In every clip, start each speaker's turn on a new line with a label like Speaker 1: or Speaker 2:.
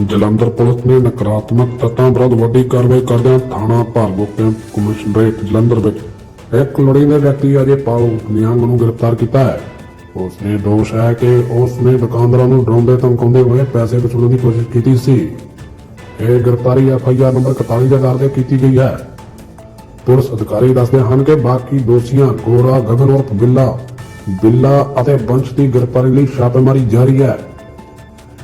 Speaker 1: Jalandhar police ਨੇ ਨਕਾਰਾਤਮਕ ਤੱਤਾਂ ਵਿਰੁੱਧ ਵੱਡੀ ਕਾਰਵਾਈ ਕਰਦਿਆਂ ਥਾਣਾ ਭਾਰਗੋ ਕੈਂਪ ਕਮਿਸ਼ਨਰੇਟ ਜਲੰਧਰ ਵਿੱਚ ਇੱਕ ਲੋੜੀਂਦੇ ਵਿਅਕਤੀ ਅਜੇ ਪਾਲ ਨਿਹੰਗ ਨੂੰ ਗ੍ਰਿਫਤਾਰ ਕੀਤਾ ਹੈ। ਉਸ ਨੇ ਦੋਸ਼ ਹੈ ਕਿ ਉਸ ਨੇ ਦੁਕਾਨਦਾਰਾਂ ਨੂੰ ਡਰਾਉਂਦੇ ਧਮਕਾਉਂਦੇ ਹੋਏ ਪੈਸੇ ਵਸੂਲਣ ਦੀ ਕੋਸ਼ਿਸ਼ ਕੀਤੀ ਸੀ। ਇਹ ਗ੍ਰਿਫਤਾਰੀ ਐਫ ਆਈ ਆਰ ਨੰਬਰ 41 ਦੇ ਆਧਾਰ ਤੇ ਕੀਤੀ ਗਈ ਹੈ। ਪੁਲਿਸ ਅਧਿਕਾਰੀ ਦੱਸਦੇ ਹਨ ਕਿ ਬਾਕੀ ਦੋਸ਼ੀਆਂ ਗੋਰਾ ਗਗਨ ਉਰਫ ਬਿੱਲਾ ਬਿੱਲਾ ਅਤੇ ਬੰਸ਼ ਦੀ ਗ੍ਰਿਫਤਾਰੀ ਲਈ ਛਾਪੇਮਾਰੀ ਜਾਰੀ ਹੈ।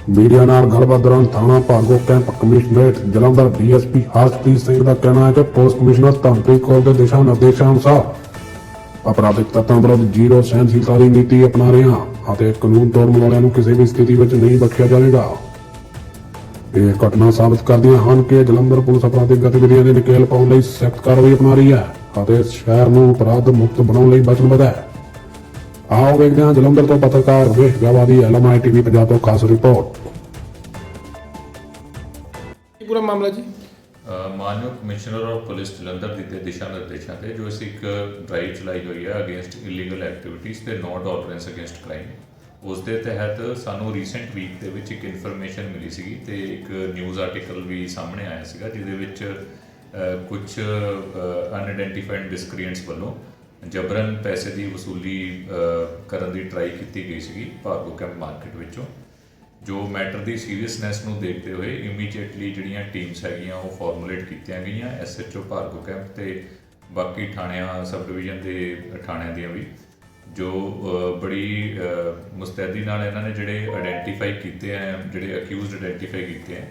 Speaker 1: ਮੀਡੀਆ ਨਾਲ ਗੱਲਬਾਤ ਦੌਰਾਨ ਥਾਣਾ Bhargo camp commissionerate Jalandhar DSP Harshpreet Singh ਦਾ ਕਹਿਣਾ ਹੈ ਕਿ ਪੁਲਿਸ ਕਮਿਸ਼ਨਰ ਧੰਪ੍ਰੀਤ ਕੌਰ ਦੇ ਦਿਸ਼ਾ ਨਿਰਦੇਸ਼ਾਂ ਅਨੁਸਾਰ ਅਪਰਾਧਿਕ ਤੱਤਾਂ ਵਿਰੁੱਧ ਜ਼ੀਰੋ ਸਹਿਣਸ਼ੀਲਤਾ ਦੀ ਨੀਤੀ ਅਪਣਾ ਰਹੇ ਹਾਂ ਅਤੇ ਕਾਨੂੰਨ ਤੋੜਨ ਵਾਲਿਆਂ ਨੂੰ ਕਿਸੇ ਵੀ ਸਥਿਤੀ ਵਿੱਚ ਨਹੀਂ ਬਖਸ਼ਿਆ ਜਾਵੇਗਾ। ਇਹ ਘਟਨਾ ਸਾਬਤ ਕਰਦੀਆਂ ਹਨ ਕਿ ਜਲੰਧਰ ਪੁਲਿਸ ਅਪਰਾਧਿਕ ਗਤੀਵਿਧੀਆਂ ਦੇ ਨਕੇਲ ਪਾਉਣ ਲਈ ਸਖਤ ਕਾਰਵਾਈ ਅਪਣਾ ਰਹੀ ਹੈ ਅਤੇ ਸ਼ਹਿਰ ਨੂੰ ਅਪਰਾਧ ਮੁਕਤ ਬਣਾਉਣ ਲਈ ਵਚਨਬੱਧ ਹੈ। ਆਓ ਵੇਖਦੇ ਹਾਂ ਜਲੰਧਰ ਤੋਂ ਪੱਤਰਕਾਰ ਰਮੇਸ਼ ਗਵਾਦੀ ਐਲਐਮਆਈ ਟੀਵੀ ਪੰਜਾਬ ਤੋਂ ਖਾਸ ਰਿਪੋਰਟ।
Speaker 2: ਇਹ ਪੂਰਾ ਮਾਮਲਾ ਜੀ?
Speaker 3: ਮਾਨਯੋਗ ਕਮਿਸ਼ਨਰ ਆਫ ਪੁਲਿਸ ਜਲੰਧਰ ਦੀ ਦੇ ਦਿਸ਼ਾ ਨਿਰਦੇਸ਼ਾਂ ਤੇ ਜੋ ਅਸੀਂ ਇੱਕ ਡਰਾਈਵ ਚਲਾਈ ਹੋਈ ਹੈ ਅਗੇਂਸਟ ਇਲੀਗਲ ਐਕਟੀਵਿਟੀਜ਼ ਤੇ ਨੋ ਟੋਲਰੈਂਸ ਅਗੇਂਸਟ ਕ੍ਰਾਈਮ ਉਸ ਦੇ ਤਹਿਤ ਸਾਨੂੰ ਰੀਸੈਂਟ ਵੀਕ ਦੇ ਵਿੱਚ ਇੱਕ ਇਨਫੋਰਮੇਸ਼ਨ ਮਿਲੀ ਸੀਗੀ ਤੇ ਇੱਕ ਨਿਊਜ਼ ਆਰਟੀਕਲ ਵੀ ਸਾਹਮਣੇ ਆਇਆ ਸੀਗਾ ਜਿਹਦੇ ਵਿੱਚ ਕੁਝ ਅਨਆਇਡੈਂਟੀਫਾਈਡ ਡਿਸਕ੍ਰੀਐਂਟਸ ਵੱਲੋਂ ਜਬਰਨ ਪੈਸੇ ਦੀ ਵਸੂਲੀ ਕਰਨ ਦੀ ਟਰਾਈ ਕੀਤੀ ਗਈ ਸੀਗੀ ਭਾਰਗੋ ਕੈਂਪ ਮਾਰਕੀਟ ਵਿੱਚੋਂ। ਜੋ ਮੈਟਰ ਦੀ ਸੀਰੀਅਸਨੈਸ ਨੂੰ ਦੇਖਦੇ ਹੋਏ ਇਮੀਡੀਏਟਲੀ ਜਿਹੜੀਆਂ ਟੀਮਸ ਹੈਗੀਆਂ ਉਹ ਫਾਰਮੂਲੇਟ ਕੀਤੀਆਂ ਗਈਆਂ ਐਸਐਚਓ ਭਾਰਗੋ ਕੈਂਪ ਤੇ ਬਾਕੀ ਥਾਣਿਆਂ ਸਬ ਡਿਵੀਜ਼ਨ ਦੇ ਥਾਣਿਆਂ ਦੀਆਂ ਵੀ। ਜੋ ਬੜੀ ਮੁਸਤੈਦੀ ਨਾਲ ਇਹਨਾਂ ਨੇ ਜਿਹੜੇ ਆਇਡੈਂਟੀਫਾਈ ਕੀਤੇ ਆ, ਜਿਹੜੇ ਅਕਿਊਜ਼ਡ ਆਇਡੈਂਟੀਫਾਈ ਕੀਤੇ ਆ,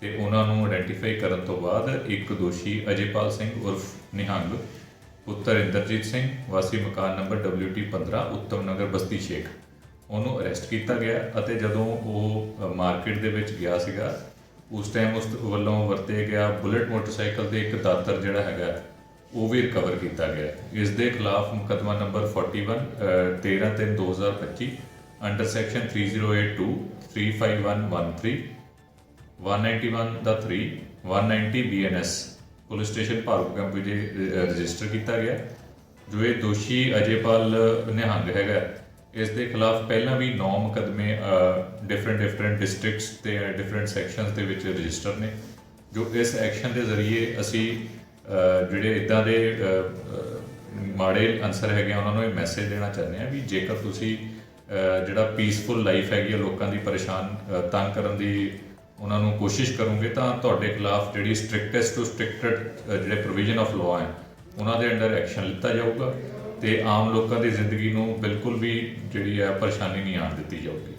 Speaker 3: ਤੇ ਉਹਨਾਂ ਨੂੰ ਆਇਡੈਂਟੀਫਾਈ ਕਰਨ ਤੋਂ ਬਾਅਦ ਇੱਕ ਦੋਸ਼ੀ ਅਜੇਪਾਲ ਸਿੰਘ ਉਰਫ ਨਿਹੰਗ ਪੁੱਤਰ ਇੰਦਰਜੀਤ ਸਿੰਘ, ਵਾਸੀ ਮਕਾਨ ਨੰਬਰ WT 15 ਉੱਤਮ ਨਗਰ, ਬਸਤੀ ਸ਼ੇਖ ਉਹਨੂੰ ਅਰੈਸਟ ਕੀਤਾ ਗਿਆ ਅਤੇ ਜਦੋਂ ਉਹ ਮਾਰਕੀਟ ਦੇ ਵਿੱਚ ਗਿਆ ਸੀਗਾ, ਉਸ ਟਾਈਮ ਉਸ ਵੱਲੋਂ ਵਰਤੇ ਗਿਆ ਬੁਲਟ ਮੋਟਰਸਾਈਕਲ ਤੇ ਇੱਕ ਦਾਤਰ ਜਿਹੜਾ ਹੈਗਾ, ਉਹ ਵੀ ਰਿਕਵਰ ਕੀਤਾ ਗਿਆ। ਇਸ ਦੇ ਖਿਲਾਫ ਮੁਕੱਦਮਾ ਨੰਬਰ 41 13 3 2025 ਅੰਡਰ ਸੈਕਸ਼ਨ 3082 35113 191 ਦਾ 3 190 BNS police station Bharu camp ਵਿੱਚ ਰਜਿਸਟਰ ਕੀਤਾ ਗਿਆ ਜੋ ਇਹ ਦੋਸ਼ੀ ਅਜੇਪਾਲ ਨਿਹੰਗ ਹੈਗਾ। ਇਸ ਦੇ ਖਿਲਾਫ ਪਹਿਲਾਂ ਵੀ 9 ਮੁਕੱਦਮੇ ਡਿਫਰੈਂਟ ਡਿਫਰੈਂਟ ਡਿਸਟ੍ਰਿਕਟਸ ਤੇ ਡਿਫਰੈਂਟ ਸੈਕਸ਼ਨਸ ਦੇ ਵਿੱਚ ਰਜਿਸਟਰ ਨੇ ਜੋ ਇਸ ਐਕਸ਼ਨ ਦੇ ਜ਼ਰੀਏ ਅਸੀਂ ਜਿਹੜੇ ਇਦਾਂ ਦੇ ਮਾੜੇ ਅਨਸਰ ਹੈਗੇ ਆ, ਉਹਨਾਂ ਨੂੰ ਇਹ ਮੈਸੇਜ ਦੇਣਾ ਚਾਹੁੰਦੇ ਆ ਵੀ ਜੇਕਰ ਤੁਸੀਂ ਜਿਹੜਾ ਪੀਸਫੁਲ ਲਾਈਫ ਹੈਗੀ ਆ ਲੋਕਾਂ ਦੀ ਪਰੇਸ਼ਾਨ ਤੰਗ ਕਰਨ ਦੀ ਉਹਨਾਂ ਨੂੰ ਕੋਸ਼ਿਸ਼ ਕਰੋਗੇ ਤਾਂ ਤੁਹਾਡੇ ਖਿਲਾਫ ਜਿਹੜੀ ਸਟ੍ਰਿਕਟੈਸਟ ਟੂ ਸਟ੍ਰਿਕਟਡ ਜਿਹੜੇ ਪ੍ਰੋਵੀਜ਼ਨ ਆਫ ਲਾਅ ਹੈ, ਉਹਨਾਂ ਦੇ ਅੰਡਰ ਐਕਸ਼ਨ ਲਿੱਤਾ ਜਾਊਗਾ ਤੇ ਆਮ ਲੋਕਾਂ ਦੀ ਜ਼ਿੰਦਗੀ ਨੂੰ ਬਿਲਕੁਲ ਵੀ ਜਿਹੜੀ ਹੈ ਪਰੇਸ਼ਾਨੀ ਨਹੀਂ ਆਉਣ ਦਿੱਤੀ ਜਾਊਗੀ।